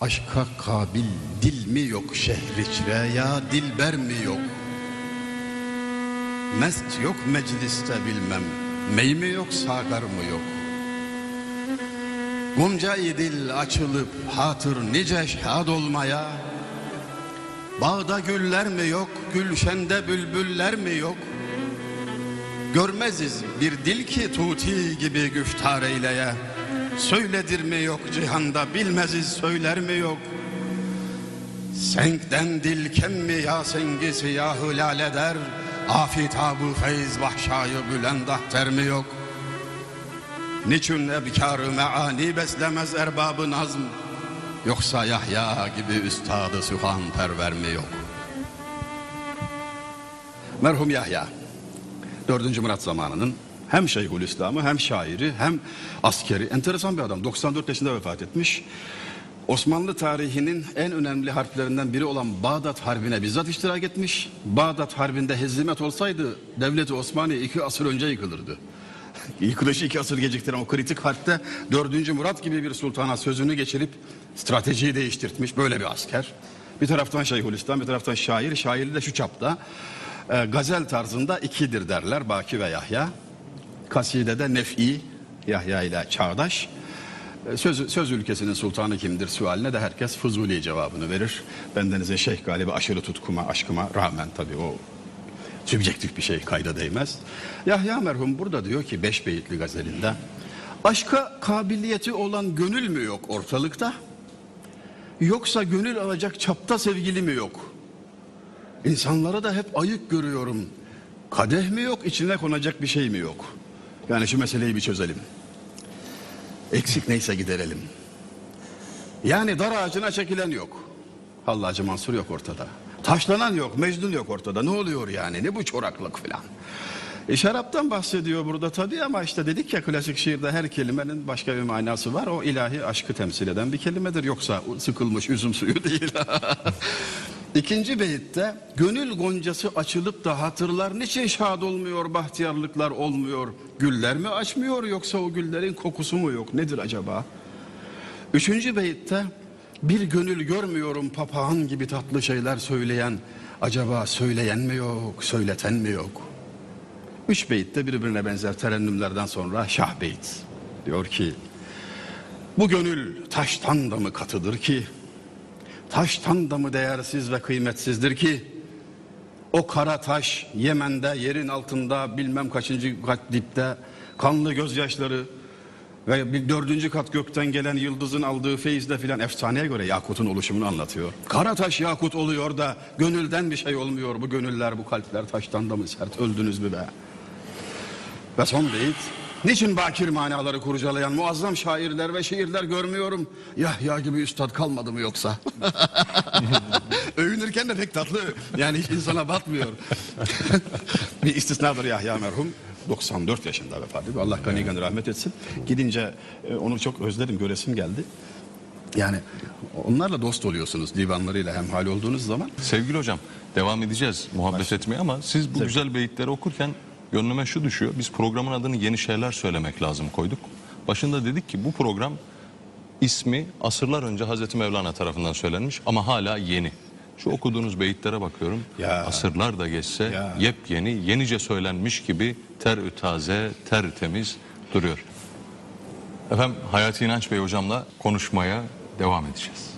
Aşka kabil dil mi yok şehriçre ya dilber mi yok? Mest yok mecliste bilmem, mey mi yok sagar mı yok? Gonca-i dil açılıp hatır nice şad olmaya Bağda güller mi yok, gülşende bülbüller mi yok? Görmeziz bir dil ki tuti gibi güftar eyleye Söyledir mi yok cihanda bilmeziz söyler mi yok? Senkten dil kem mi ya sengi siyahı laleder Afitabı feyz vahşayı bülend ahter mi yok? Niçin ebkârı meani beslemez erbabı nazm? Yoksa Yahya gibi üstadı sühan perver mi yok? Merhum Yahya 4. Murat zamanının hem Şeyhülislam'ı hem şairi hem askeri enteresan bir adam 94 yaşında vefat etmiş. Osmanlı tarihinin en önemli harplerinden biri olan Bağdat Harbi'ne bizzat iştirak etmiş. Bağdat Harbi'nde hezimet olsaydı devleti Osmanlı iki asır önce yıkılırdı. Yıkılışı iki asır geciktiren o kritik harpte 4. Murat gibi bir sultana sözünü geçirip stratejiyi değiştirtmiş böyle bir asker. Bir taraftan Şeyhülislam bir taraftan şair. Şairi de şu çapta e, gazel tarzında ikidir derler Baki ve Yahya. Kasidede nef'i Yahya ile çağdaş. E, Söz, söz ülkesinin sultanı kimdir sualine de herkes Fuzuli cevabını verir. Bendenize şeyh galiba aşırı tutkuma, aşkıma rağmen tabii o sübjektif bir şey kayda değmez. Yahya merhum burada diyor ki beş beyitli gazelinde aşka kabiliyeti olan gönül mü yok ortalıkta? Yoksa gönül alacak çapta sevgili mi yok? İnsanlara da hep ayık görüyorum. Kadeh mi yok, içine konacak bir şey mi yok? Yani şu meseleyi bir çözelim. Eksik neyse giderelim. Yani dar ağacına çekilen yok. Hallacı Mansur yok ortada. Taşlanan yok, Mecnun yok ortada. Ne oluyor yani? Ne bu çoraklık filan? E şaraptan bahsediyor burada tabii ama işte dedik ya klasik şiirde her kelimenin başka bir manası var. O ilahi aşkı temsil eden bir kelimedir. Yoksa sıkılmış üzüm suyu değil. İkinci beyitte gönül goncası açılıp da hatırlar niçin şad olmuyor, bahtiyarlıklar olmuyor? Güller mi açmıyor yoksa o güllerin kokusu mu yok? Nedir acaba? Üçüncü beyitte bir gönül görmüyorum papağan gibi tatlı şeyler söyleyen. Acaba söyleyen mi yok, söyleten mi yok? Üç beyitte birbirine benzer terennümlerden sonra Şah beyit diyor ki bu gönül taştan da mı katıdır ki taştan da mı değersiz ve kıymetsizdir ki o kara taş Yemen'de yerin altında bilmem kaçıncı kat dipte kanlı gözyaşları ve bir dördüncü kat gökten gelen yıldızın aldığı feyizle filan efsaneye göre Yakut'un oluşumunu anlatıyor. Kara taş Yakut oluyor da gönülden bir şey olmuyor. Bu gönüller bu kalpler taştan da mı sert öldünüz mü be? Ve son beyit. Niçin bakir manaları kurcalayan muazzam şairler ve şiirler görmüyorum? Yahya gibi üstad kalmadı mı yoksa? Övünürken de pek tatlı. Yani hiç insana batmıyor. bir istisnadır Yahya merhum. 94 yaşında vefat ediyor. Allah gani gani rahmet etsin. Gidince e, onu çok özledim, göresim geldi. Yani onlarla dost oluyorsunuz divanlarıyla hemhal olduğunuz zaman. Sevgili hocam devam edeceğiz muhabbet etmeye ama siz bu güzel beyitleri okurken gönlüme şu düşüyor. Biz programın adını yeni şeyler söylemek lazım koyduk. Başında dedik ki bu program ismi asırlar önce Hazreti Mevlana tarafından söylenmiş ama hala yeni. Şu okuduğunuz beyitlere bakıyorum. Ya. Asırlar da geçse Ya. yepyeni, yenice söylenmiş gibi ter taze, ter temiz duruyor. Efendim Hayati İnanç Bey hocamla konuşmaya devam edeceğiz.